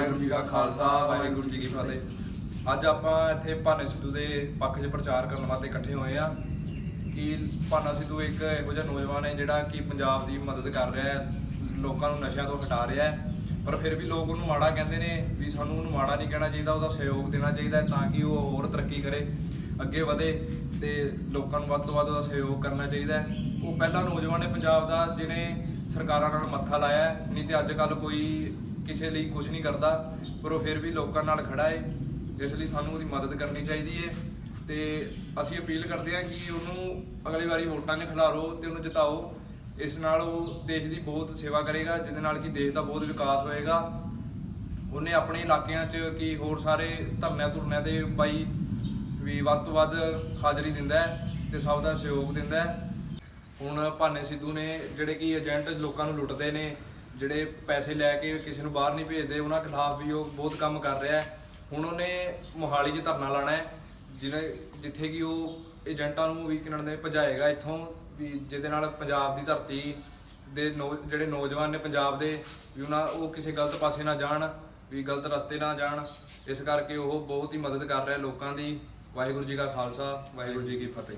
ਵਾਹਿਗੁਰੂ ਜੀ ਕਾ ਖਾਲਸਾ, ਵਾਹਿਗੁਰੂ ਜੀ ਕੀ ਫਤਿਹ। ਅੱਜ ਆਪਾਂ ਇੱਥੇ ਭਾਨੇ ਸਿੱਧੂ ਦੇ ਪੱਖ 'ਚ ਪ੍ਰਚਾਰ ਕਰਨ ਵਾਸਤੇ ਇਕੱਠੇ ਹੋਏ ਆ ਕਿ ਭਾਨਾ ਸਿੱਧੂ ਇੱਕ ਇਹੋ ਜਿਹਾ ਨੌਜਵਾਨ ਹੈ ਜਿਹੜਾ ਕਿ ਪੰਜਾਬ ਦੀ ਮਦਦ ਕਰ ਰਿਹਾ ਹੈ, ਲੋਕਾਂ ਨੂੰ ਨਸ਼ਿਆਂ ਤੋਂ ਹਟਾ ਰਿਹਾ ਹੈ, ਪਰ ਫਿਰ ਵੀ ਲੋਕ ਉਹਨੂੰ ਮਾੜਾ ਕਹਿੰਦੇ ਨੇ ਵੀ ਸਾਨੂੰ ਉਹਨੂੰ ਮਾੜਾ ਨਹੀਂ ਕਹਿਣਾ ਚਾਹੀਦਾ, ਉਹਦਾ ਸਹਿਯੋਗ ਦੇਣਾ ਚਾਹੀਦਾ ਤਾਂ ਕਿ ਉਹ ਹੋਰ ਤਰੱਕੀ ਕਰੇ, ਅੱਗੇ ਵਧੇ ਤੇ ਲੋਕਾਂ ਨੂੰ ਵੱਧ ਤੋਂ ਵੱਧ ਉਹਦਾ ਸਹਿਯੋਗ ਕਰਨਾ ਚਾਹੀਦਾ ਉਹ ਪਹਿਲਾ ਨੌਜਵਾਨ ਹੈ ਪੰਜਾਬ ਦਾ, ਜਿਹਨੇ ਸਰਕਾਰਾਂ ਨਾਲ ਮੱਥਾ ਲਾਇਆ ਨਹੀਂ ਤੇ ਅੱਜ ਕੱਲ ਕੋਈ ਕਿਸੇ ਲਈ ਕੁਝ ਨਹੀਂ ਕਰਦਾ, ਪਰ ਉਹ ਫਿਰ ਵੀ ਲੋਕਾਂ ਨਾਲ ਖੜਾ ਹੈ ਇਸ ਲਈ ਸਾਨੂੰ ਉਹਦੀ ਮਦਦ ਕਰਨੀ ਚਾਹੀਦੀ ਹੈ ਤੇ ਅਸੀਂ ਅਪੀਲ ਕਰਦੇ ਹਾਂ ਕਿ ਉਹਨੂੰ ਅਗਲੀ ਵਾਰੀ ਵੋਟਾਂ 'ਚ ਖਿਲਾਰੋ ਤੇ ਉਹਨੂੰ ਜਿਤਾਓ। ਇਸ ਨਾਲ ਉਹ ਦੇਸ਼ ਦੀ ਬਹੁਤ ਸੇਵਾ ਕਰੇਗਾ, ਜਿਹਦੇ ਨਾਲ ਕਿ ਦੇਸ਼ ਦਾ ਬਹੁਤ ਵਿਕਾਸ ਹੋਏਗਾ। ਉਹਨੇ ਆਪਣੇ ਇਲਾਕਿਆਂ 'ਚ ਕੀ ਹੋਰ ਸਾਰੇ ਧਰਨਿਆਂ ਧੁਰਨਿਆਂ ਦੇ ਬਾਈ ਵੀ ਵੱਧ ਤੋਂ ਵੱਧ ਹਾਜ਼ਰੀ ਦਿੰਦਾ ਹੈ ਤੇ ਸਭ ਦਾ ਸਹਿਯੋਗ ਦਿੰਦਾ ਹੁਣ ਭਾਨੇ ਸਿੱਧੂ ਨੇ ਜਿਹੜੇ ਕਿ ਏਜੰਟ ਲੋਕਾਂ ਨੂੰ ਲੁੱਟਦੇ ਨੇ ਜਿਹੜੇ ਪੈਸੇ ਲੈ ਕੇ ਕਿਸੇ ਨੂੰ ਬਾਹਰ ਨਹੀਂ ਭੇਜਦੇ, ਉਹਨਾਂ ਖਿਲਾਫ ਵੀ ਉਹ ਬਹੁਤ ਕੰਮ ਕਰ ਰਿਹਾ ਹੈ। ਹੁਣ ਉਹਨੇ ਮੋਹਾਲੀ 'ਚ ਧਰਨਾ ਲਾਣਾ ਹੈ, ਜਿਹਨੇ ਜਿੱਥੇ ਕਿ ਉਹ ਏਜੰਟਾਂ ਨੂੰ ਵੀ ਕਿਨਣ ਦੇ ਭਜਾਏਗਾ ਇੱਥੋਂ ਵੀ ਜਿਹਦੇ ਨਾਲ ਪੰਜਾਬ ਦੀ ਧਰਤੀ ਦੇ ਨੌ- ਜਿਹੜੇ ਨੌਜਵਾਨ ਨੇ ਪੰਜਾਬ ਦੇ, ਵੀ ਉਹਨਾਂ ਉਹ ਕਿਸੇ ਗਲਤ ਪਾਸੇ ਨਾ ਜਾਣ, ਵੀ ਗਲਤ ਰਸਤੇ ਨਾ ਜਾਣ। ਇਸ ਕਰਕੇ ਉਹ ਬਹੁਤ ਹੀ ਮਦਦ ਕਰ ਰਿਹਾ ਲੋਕਾਂ ਦੀ। ਵਾਹਿਗੁਰੂ ਜੀ ਕਾ ਖਾਲਸਾ, ਵਾਹਿਗੁਰੂ ਜੀ ਕੀ ਫਤਿਹ।